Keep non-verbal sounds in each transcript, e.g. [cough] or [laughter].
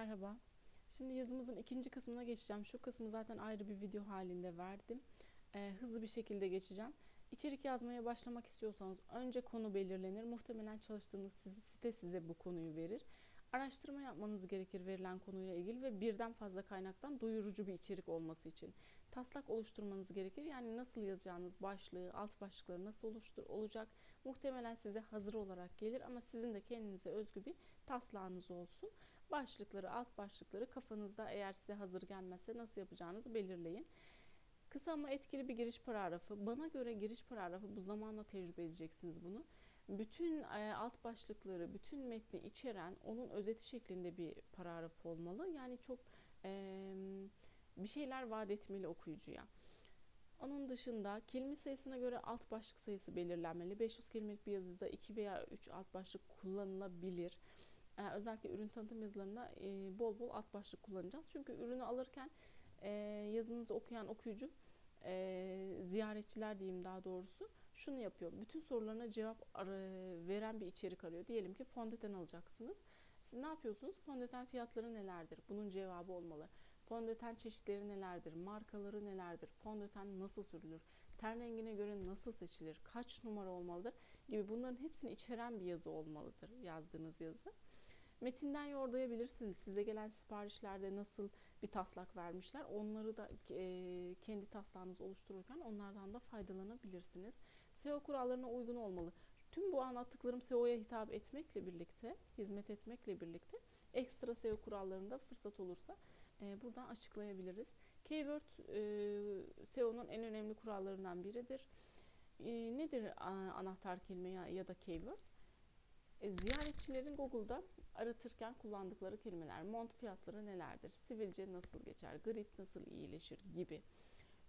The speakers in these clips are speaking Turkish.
Merhaba. Şimdi yazımızın ikinci kısmına geçeceğim. Şu kısmı zaten ayrı bir video halinde verdim. Ee, hızlı bir şekilde geçeceğim. İçerik yazmaya başlamak istiyorsanız önce konu belirlenir. Muhtemelen çalıştığınız sizi, site size bu konuyu verir. Araştırma yapmanız gerekir verilen konuyla ilgili ve birden fazla kaynaktan doyurucu bir içerik olması için. Taslak oluşturmanız gerekir. Yani nasıl yazacağınız başlığı, alt başlıkları nasıl oluştur olacak. Muhtemelen size hazır olarak gelir ama sizin de kendinize özgü bir taslağınız olsun. Başlıkları, alt başlıkları kafanızda eğer size hazır gelmezse nasıl yapacağınızı belirleyin. Kısa ama etkili bir giriş paragrafı. Bana göre giriş paragrafı bu zamanla tecrübe edeceksiniz bunu. Bütün e, alt başlıkları, bütün metni içeren onun özeti şeklinde bir paragraf olmalı. Yani çok e, bir şeyler vaat etmeli okuyucuya. Onun dışında kelime sayısına göre alt başlık sayısı belirlenmeli. 500 kelimelik bir yazıda 2 veya 3 alt başlık kullanılabilir. Ee, özellikle ürün tanıtım yazılarında e, bol bol alt başlık kullanacağız. Çünkü ürünü alırken e, yazınızı okuyan okuyucu e, ziyaretçiler diyeyim daha doğrusu şunu yapıyor. Bütün sorularına cevap veren bir içerik arıyor. Diyelim ki fondöten alacaksınız. Siz ne yapıyorsunuz? Fondöten fiyatları nelerdir? Bunun cevabı olmalı. Fondöten çeşitleri nelerdir? Markaları nelerdir? Fondöten nasıl sürülür? Ten rengine göre nasıl seçilir? Kaç numara olmalıdır? Gibi bunların hepsini içeren bir yazı olmalıdır yazdığınız yazı. Metinden yordayabilirsiniz. Size gelen siparişlerde nasıl bir taslak vermişler. Onları da e, kendi taslağınızı oluştururken onlardan da faydalanabilirsiniz. SEO kurallarına uygun olmalı. Tüm bu anlattıklarım SEO'ya hitap etmekle birlikte, hizmet etmekle birlikte ekstra SEO kurallarında fırsat olursa e, buradan açıklayabiliriz. Keyword e, SEO'nun en önemli kurallarından biridir. E, nedir anahtar kelime ya, ya da keyword? E, ziyaretçilerin Google'da aratırken kullandıkları kelimeler, mont fiyatları nelerdir, sivilce nasıl geçer, grip nasıl iyileşir gibi.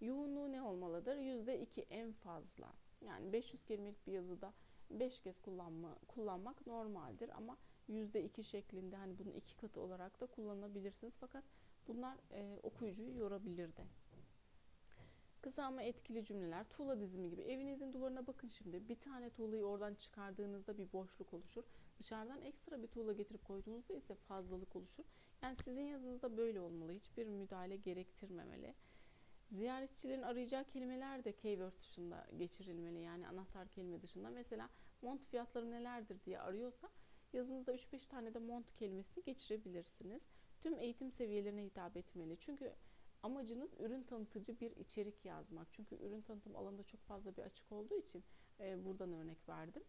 Yoğunluğu ne olmalıdır? %2 en fazla. Yani 500 kelimelik bir yazıda 5 kez kullanma, kullanmak normaldir ama %2 şeklinde hani bunun iki katı olarak da kullanabilirsiniz. Fakat bunlar e, okuyucuyu yorabilir de. Kısa ama etkili cümleler, tuğla dizimi gibi. Evinizin duvarına bakın şimdi. Bir tane tuğlayı oradan çıkardığınızda bir boşluk oluşur. Dışarıdan ekstra bir tuğla getirip koyduğunuzda ise fazlalık oluşur. Yani sizin yazınızda böyle olmalı. Hiçbir müdahale gerektirmemeli. Ziyaretçilerin arayacağı kelimeler de keyword dışında geçirilmeli. Yani anahtar kelime dışında. Mesela mont fiyatları nelerdir diye arıyorsa yazınızda 3-5 tane de mont kelimesini geçirebilirsiniz. Tüm eğitim seviyelerine hitap etmeli. Çünkü amacınız ürün tanıtıcı bir içerik yazmak. Çünkü ürün tanıtım alanında çok fazla bir açık olduğu için e, buradan örnek verdim.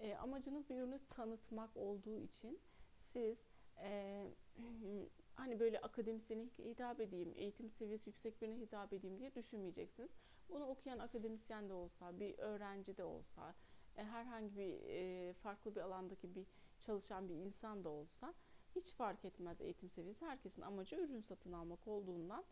E, amacınız bir ürünü tanıtmak olduğu için siz e, [clears throat] hani böyle akademisyene hitap edeyim, eğitim seviyesi yüksek birine hitap edeyim diye düşünmeyeceksiniz. Bunu okuyan akademisyen de olsa, bir öğrenci de olsa, e, herhangi bir e, farklı bir alandaki bir çalışan bir insan da olsa hiç fark etmez eğitim seviyesi. Herkesin amacı ürün satın almak olduğundan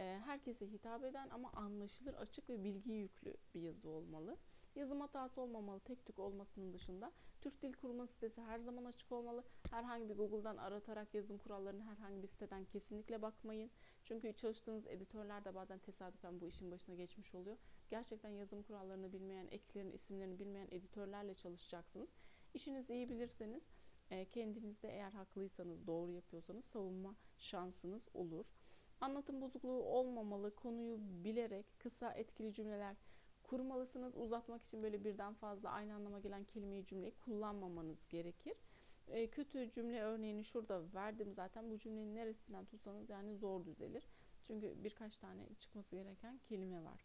herkese hitap eden ama anlaşılır, açık ve bilgi yüklü bir yazı olmalı. Yazım hatası olmamalı, tek tük olmasının dışında. Türk Dil Kurumu sitesi her zaman açık olmalı. Herhangi bir Google'dan aratarak yazım kurallarını herhangi bir siteden kesinlikle bakmayın. Çünkü çalıştığınız editörler de bazen tesadüfen bu işin başına geçmiş oluyor. Gerçekten yazım kurallarını bilmeyen, eklerin isimlerini bilmeyen editörlerle çalışacaksınız. İşinizi iyi bilirseniz e, kendinizde eğer haklıysanız, doğru yapıyorsanız savunma şansınız olur. Anlatım bozukluğu olmamalı. Konuyu bilerek kısa etkili cümleler kurmalısınız. Uzatmak için böyle birden fazla aynı anlama gelen kelimeyi cümleyi kullanmamanız gerekir. E, kötü cümle örneğini şurada verdim zaten. Bu cümlenin neresinden tutsanız yani zor düzelir. Çünkü birkaç tane çıkması gereken kelime var.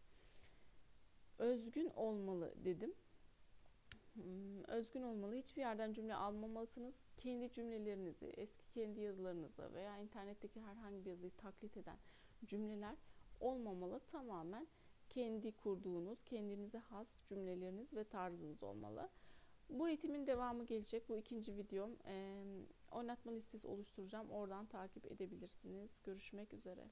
Özgün olmalı dedim. Hmm, özgün olmalı. Hiçbir yerden cümle almamalısınız. Kendi cümlelerinizi, eski kendi yazılarınızla veya internetteki herhangi bir yazıyı taklit eden cümleler olmamalı. Tamamen kendi kurduğunuz, kendinize has cümleleriniz ve tarzınız olmalı. Bu eğitimin devamı gelecek. Bu ikinci videom. Ee, oynatma listesi oluşturacağım. Oradan takip edebilirsiniz. Görüşmek üzere.